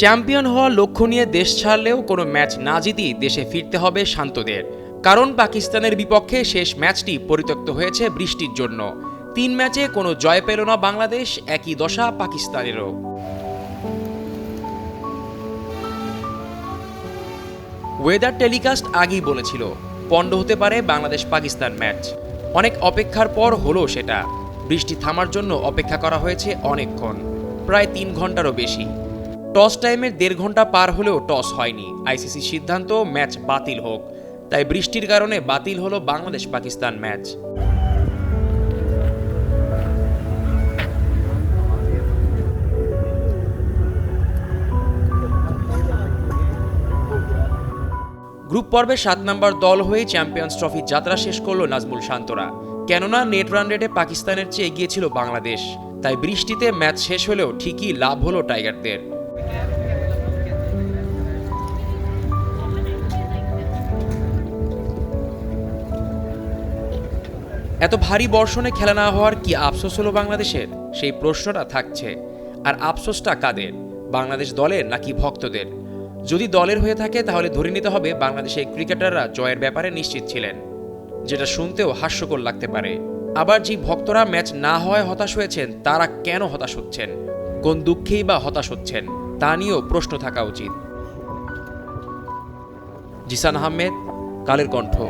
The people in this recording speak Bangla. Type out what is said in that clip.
চ্যাম্পিয়ন হওয়ার লক্ষ্য নিয়ে দেশ ছাড়লেও কোনো ম্যাচ না জিতেই দেশে ফিরতে হবে শান্তদের। কারণ পাকিস্তানের বিপক্ষে শেষ ম্যাচটি পরিত্যক্ত হয়েছে বৃষ্টির জন্য। তিন ম্যাচে কোনো জয় পেল না বাংলাদেশ, একই দশা পাকিস্তানেরও। ওয়েদার টেলিকাস্ট আগেই বলেছিল, পণ্ড হতে পারে বাংলাদেশ পাকিস্তান ম্যাচ। অনেক অপেক্ষার পর হলো সেটা। বৃষ্টি থামার জন্য অপেক্ষা করা হয়েছে অনেকক্ষণ, প্রায় তিন ঘন্টারও বেশি। টস টাইমের দেড় ঘণ্টা পার হলেও টস হয়নি। আইসিসি সিদ্ধান্ত, ম্যাচ বাতিল হোক। তাই বৃষ্টির কারণে বাতিল হলো বাংলাদেশ পাকিস্তান ম্যাচ। গ্রুপ পর্বে সাত নম্বর দল হয়ে চ্যাম্পিয়ন্স ট্রফি যাত্রা শেষ করল নাজমুল শান্তরা। কেননা নেট রান রেটে পাকিস্তানের চেয়ে এগিয়েছিল বাংলাদেশ। তাই বৃষ্টিতে ম্যাচ শেষ হলেও ঠিকই লাভ হলো টাইগারদের। এত ভারী বর্ষণে খেলা না হওয়ার কি আফসোস হলো বাংলাদেশের? সেই প্রশ্নটা থাকছে। আর আফসোসটা কাদের? বাংলাদেশ দলের নাকি ভক্তদের? যদি দলের হয়ে থাকে, তাহলে ধরে নিতে হবে বাংলাদেশের ক্রিকেটাররা জয়ের ব্যাপারে নিশ্চিত ছিলেন। যেটা শুনতেও হাস্যকর লাগতে পারে। আবার যে ভক্তরা ম্যাচ না হওয়ায় হতাশ হয়েছেন, তারা কেন হতাশ হচ্ছেন? কোন দুঃখেই বা হতাশ হচ্ছেন? তা নিয়েও প্রশ্ন থাকা উচিত। জিসান আহমেদ, কালের কণ্ঠ।